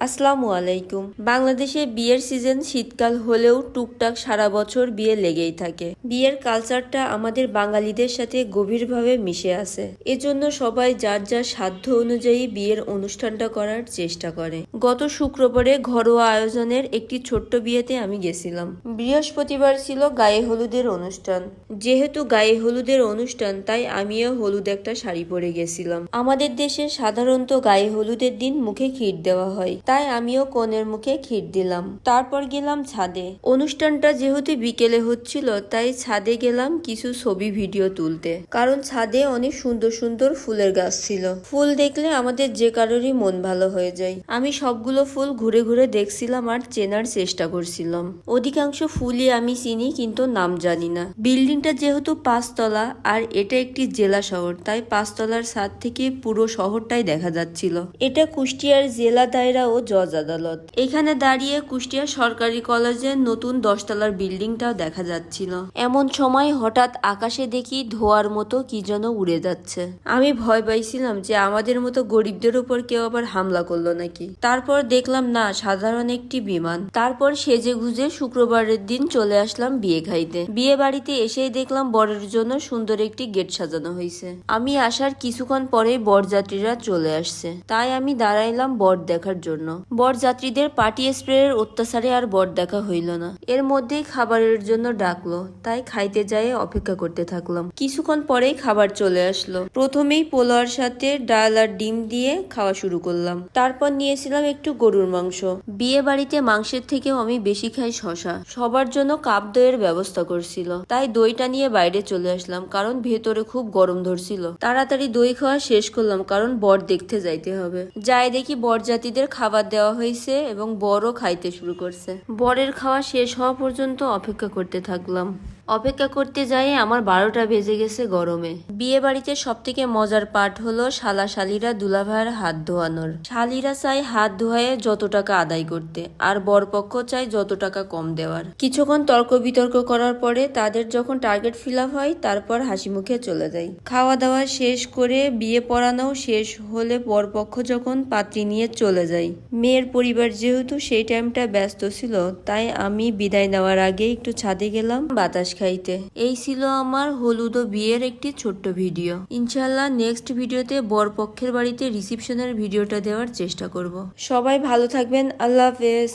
আসসালামু আলাইকুম। বাংলাদেশে বিয়ের সিজন শীতকাল হলেও টুকটাক সারা বছর বিয়ে লেগেই থাকে। বিয়ের কালচারটা আমাদের বাঙালিদের সাথে গভীরভাবে মিশে আছে। এজন্য সবাই যার যার সাধ্য অনুযায়ী বিয়ের অনুষ্ঠানটা করার চেষ্টা করে। গত শুক্রবারে ঘরোয়া আয়োজনের একটি ছোট্ট বিয়েতে আমি গেছিলাম। বৃহস্পতিবার ছিল গায়ে হলুদের অনুষ্ঠান। যেহেতু গায়ে হলুদের অনুষ্ঠান, তাই আমিও হলুদ একটা শাড়ি পরে গেছিলাম। আমাদের দেশে সাধারণত গায়ে হলুদের দিন মুখে ক্ষীর দেওয়া হয়। তাই আমিও কনের মুখে ক্ষীর দিলাম। তারপর গেলাম ছাদে। অনুষ্ঠানটা যেহেতু বিকেলে হচ্ছিল, তাই ছাদে গেলাম কিছু ছবি ভিডিও তুলতে। কারণ ছাদে অনেক সুন্দর সুন্দর ফুলের গাছ ছিল। ফুল দেখলে আমাদের যে কারোরই মন ভালো হয়ে যায়। আমি সবগুলো ফুল ঘুরে ঘুরে দেখছিলাম আর চেনার চেষ্টা করছিলাম। অধিকাংশ ফুলই আমি চিনি, কিন্তু নাম জানি না। বিল্ডিংটা যেহেতু পাঁচতলা, আর এটা একটি জেলা শহর, তাই পাঁচতলার ছাদ থেকে পুরো শহরটাই দেখা যাচ্ছিল। এটা কুষ্টিয়ার জেলা দায়রা ও জজ আদালত এখানে দাঁড়িয়ে কুষ্টিয়া সরকারি কলেজের নতুন দশতলার বিল্ডিংটাও দেখা যাচ্ছিল। এমন সময় হঠাৎ আকাশে দেখি ধোয়ার মতো কি যেন উড়ে যাচ্ছে। আমি ভয় পাইছিলাম যে আমাদের মতো গরিবদের উপর কেউ আবার হামলা করল নাকি। তারপর দেখলাম, না, সাধারণ একটি বিমান। তারপর সেজে গুজে শুক্রবারের দিন চলে আসলাম বিয়ে খাইতে বিয়ে বাড়িতে এসেই দেখলাম বরের জন্য সুন্দর একটি গেট সাজানো হয়েছে আমি আসার কিছুক্ষণ পরেই বরযাত্রীরা চলে আসছে। তাই আমি দাঁড়াইলাম বর দেখার জন্য। বরযাত্রীদের পার্টি স্প্রের অত্যাচারে আর বর দেখা হইল না। এর মধ্যেই খাবারের জন্য ডাকলো, তাই খাইতে যেয়ে অপেক্ষা করতে থাকলাম। কিছুক্ষণ পরেই খাবার চলে আসলো। প্রথমেই পোলাওর সাথে ডাল আর ডিম দিয়ে খাওয়া শুরু করলাম। তারপর নিয়েছিলাম একটু গরুর মাংস। বিয়ে বাড়িতে মাংসের থেকেও আমি বেশি খাই শশা সবার জন্য কাপ দইয়ের ব্যবস্থা করছিল। তাই দইটা নিয়ে বাইরে চলে আসলাম, কারণ ভেতরে খুব গরম ধরছিল। তাড়াতাড়ি দই খাওয়া শেষ করলাম, কারণ বর দেখতে যাইতে হবে। যাই দেখি বরজাতিদের খাবার দেওয়া হয়েছে এবং বরও খাইতে শুরু করছে। বরের খাওয়া শেষ হওয়া পর্যন্ত অপেক্ষা করতে থাকলাম। অপেক্ষা করতে যাই, আমার বারোটা বেজে গেছে গরমে। বিয়ে বাড়িতে সব থেকে মজার পার্ট হলো শালা শালিরা দুলাভাইয়ের হাত ধোয়ানোর। শালিরা চাই হাত ধোয়ায় যত টাকা আদায় করতে, আর বরপক্ষ চাই যত টাকা কম দেওয়ার। কিছুক্ষণ তর্ক বিতর্ক করার পরে তাদের যখন টার্গেট ফিল আপ হয়, তারপর হাসি মুখে চলে যায় খাওয়া দাওয়া শেষ করে বিয়ে পড়ানো শেষ হলে বরপক্ষ যখন পাত্রী নিয়ে চলে যায় মেয়ের পরিবার যেহেতু সেই টাইমটা ব্যস্ত ছিল, তাই আমি বিদায় নেওয়ার আগে একটু ছাদে গেলাম, বাতাস খাইতে এই ছিল আমার হলুদ ও বিয়ের একটি ছোট্ট ভিডিও। ইনশাল্লাহ নেক্সট ভিডিওতে বর পক্ষের বাড়িতে রিসিপশনের ভিডিওটা দেওয়ার চেষ্টা করব। সবাই ভালো থাকবেন, আল্লাহ হাফেজ।